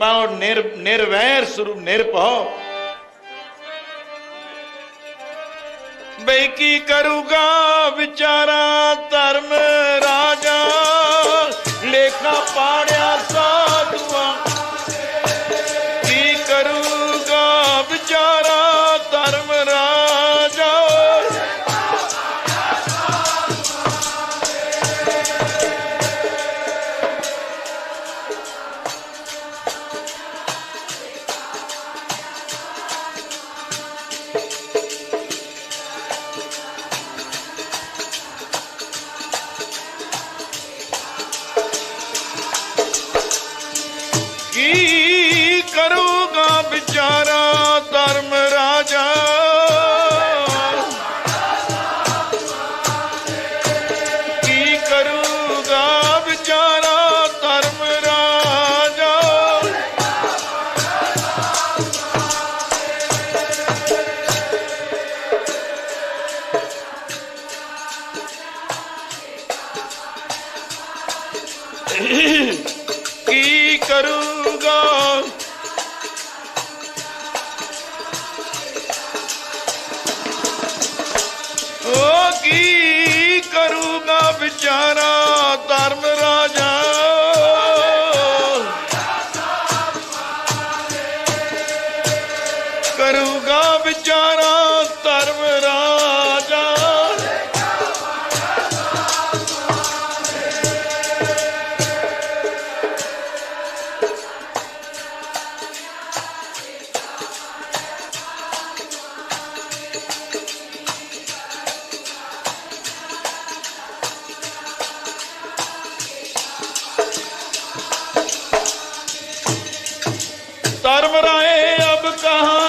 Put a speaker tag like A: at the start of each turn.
A: कृपा और निर निर्वैर स्वरूप निरपह बेकी करूगा विचारा धर्म राजा लेखा पाड़े ਕਰੂਗਾ ਵਿਚਾਰਾ ਧਰਮ ਰਾਜਾ। ਕੀ ਕਰੂਗਾ ਵਿਚਾਰਾ ਧਰਮ ਰਾਜਾ। ਕੀ ਕਰੂਗਾ ਵਿਚਾਰਾ ਧਰਮ ਰਾਜਾ। ਕਰੂਗਾ ਵਿਚਾਰਾ ਕਰਮ ਰਾਏ ਅਬ ਕਹਾ